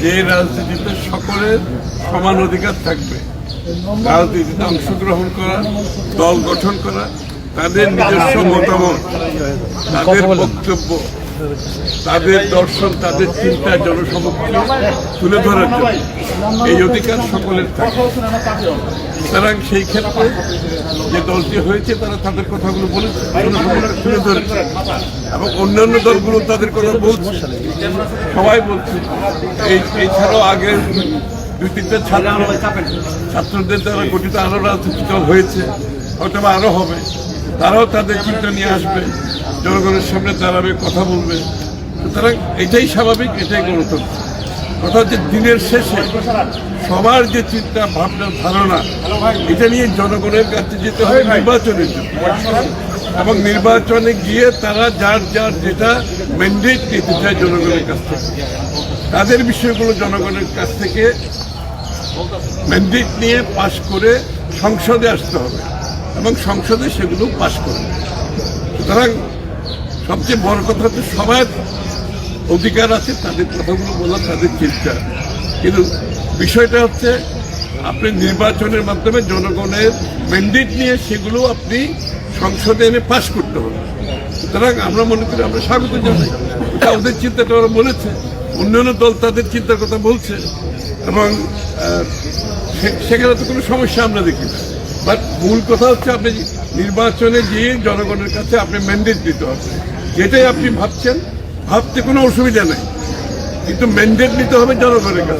যে রাজনীতিতে সকলের সমান অধিকার থাকবে রাজনীতিতে অংশগ্রহণ করা দল গঠন করা তাদের নিজস্ব মতামত তাদের বক্তব্য তাদের দর্শন, তাদের চিন্তা, জনসমক্ষে তুলে ধরার জন্য। এই অধিকার সকলের থাকে। সুতরাং সেই ক্ষেত্রে যে দলটি হয়েছে, তারা তাদের কথাগুলো বলেছে তুলে ধরেছে। এবং অন্যান্য দলগুলো তাদের কথা বলছে। সবাই বলছে, এই এছাড়াও আগে দুই তিনটা ছাত্র, ছাত্রদের দ্বারা গঠিত আরও রাজনৈতিক দল হয়েছে হয়তো বা আরও হবে। তারাও তাদের চিন্তা নিয়ে আসবে। জনগণের সামনে দাঁড়াবে কথা বলবে। সুতরাং এটাই স্বাভাবিক, এটাই গণতন্ত্র। কথা হচ্ছে দিনের শেষে সবার যে চিন্তা, ভাবনা, ধারণা, এটা নিয়ে জনগণের কাছে যেতে হয় নির্বাচনের জন্য। এবং নির্বাচনে গিয়ে তারা যার যার যেটা ম্যান্ডেট নিতে চায় জনগণের কাছ থেকে। তাদের বিষয়গুলো জনগণের কাছ থেকে ম্যান্ডেট নিয়ে পাশ করে সংসদে আসতে হবে। এবং সংসদে সেগুলো পাশ করবে। সুতরাং সবচেয়ে বড় কথা হচ্ছে সবার অধিকার আছে, তাদের কথাগুলো বলা, তাদের চিন্তা। কিন্তু বিষয়টা হচ্ছে, আপনি নির্বাচনের মাধ্যমে জনগণের ম্যান্ডেট নিয়ে সেগুলো আপনি সংসদে এনে পাশ করতে হবে। সুতরাং আমরা মনে করি, আমরা স্বাগত জানাই। এটা ওদের চিন্তাটা ওরা বলেছে, অন্যান্য দল তাদের চিন্তার কথা বলছে, এবং সেখানে তো কোনো সমস্যা আমরা দেখি না। বাট মূল কথা হচ্ছে, আপনি নির্বাচনে গিয়ে জনগণের কাছে আপনি ম্যান্ডেট দিতে হবে। যেটাই আপনি ভাবছেন? ভাবতে কোনো অসুবিধা নেই। কিন্তু ম্যান্ডেট নিতে হবে জনগণের কাছে।